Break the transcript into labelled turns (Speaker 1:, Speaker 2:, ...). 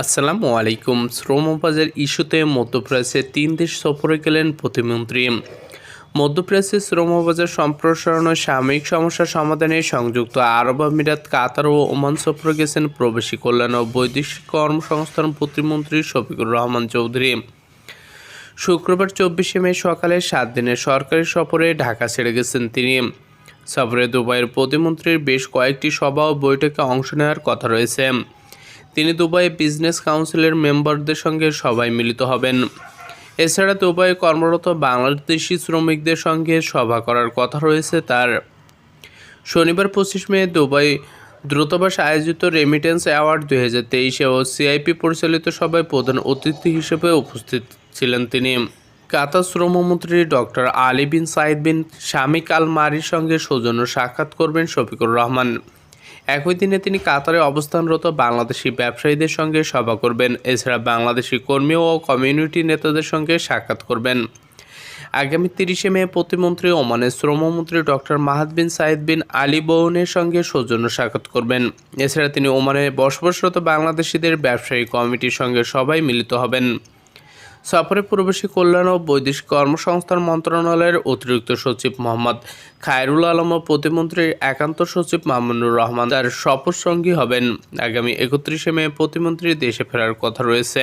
Speaker 1: আসসালামু আলাইকুম। শ্রমবাজার ইস্যুতে মধ্যপ্রাচ্যে তিন দেশ সফরে গেলেন প্রতিমন্ত্রী। মধ্যপ্রাচ্যে শ্রমবাজার সম্প্রসারণ ও সাময়িক সমস্যা সমাধানে সংযুক্ত আরব আমিরাত, কাতার ও ওমান সফরে গেছেন প্রবাসী কল্যাণ ও বৈদেশিক কর্মসংস্থান প্রতিমন্ত্রী শফিকুর রহমান চৌধুরী। শুক্রবার চব্বিশে মে সকালে সাত দিনের সরকারি সফরে ঢাকা ছেড়ে গেছেন তিনি। সফরে দুবাইয়ের প্রতিমন্ত্রীর বেশ কয়েকটি সভা ও বৈঠকে অংশ নেওয়ার কথা রয়েছে। তিনি দুবাই বিজনেস কাউন্সিলের মেম্বারদের সঙ্গে সবাই মিলিত হবেন। এছাড়া দুবাইয়ে কর্মরত বাংলাদেশি শ্রমিকদের সঙ্গে সভা করার কথা রয়েছে তার। শনিবার পঁচিশ মে দুবাই দ্রুতবাস আয়োজিত রেমিটেন্স অ্যাওয়ার্ড দুই হাজার তেইশে ও সিআইপি পরিচালিত সভায় প্রধান অতিথি হিসেবে উপস্থিত ছিলেন তিনি। Qatar শ্রমমন্ত্রী doctor Ali bin Saeed bin Samikh Al মারির সঙ্গে সৌজন্য সাক্ষাৎ করবেন শফিকুর রহমান। একই দিনে তিনি কাতারে অবস্থানরত বাংলাদেশি ব্যবসায়ীদের সঙ্গে সভা করবেন। এছাড়া বাংলাদেশি কর্মী ও কমিউনিটি নেতাদের সঙ্গে সাক্ষাৎ করবেন। আগামী তিরিশে মে প্রতিমন্ত্রী ওমানের শ্রমমন্ত্রী doctor Mahad bin Saeed bin Ali বৌনের সঙ্গে সৌজন্য সাক্ষাৎ করবেন। এছাড়া তিনি ওমানে বসবাসরত বাংলাদেশিদের ব্যবসায়ী কমিটির সঙ্গে সবাই মিলিত হবেন। সফরে প্রবাসী কল্যাণ ও বৈদেশিক কর্মসংস্থান মন্ত্রণালয়ের অতিরিক্ত সচিব মোহাম্মদ খায়রুল আলম ও প্রতিমন্ত্রীর একান্ত সচিব মামুনুর রহমান তার শপথ সঙ্গী হবেন। আগামী একত্রিশে মে প্রতিমন্ত্রী দেশে ফেরার কথা রয়েছে।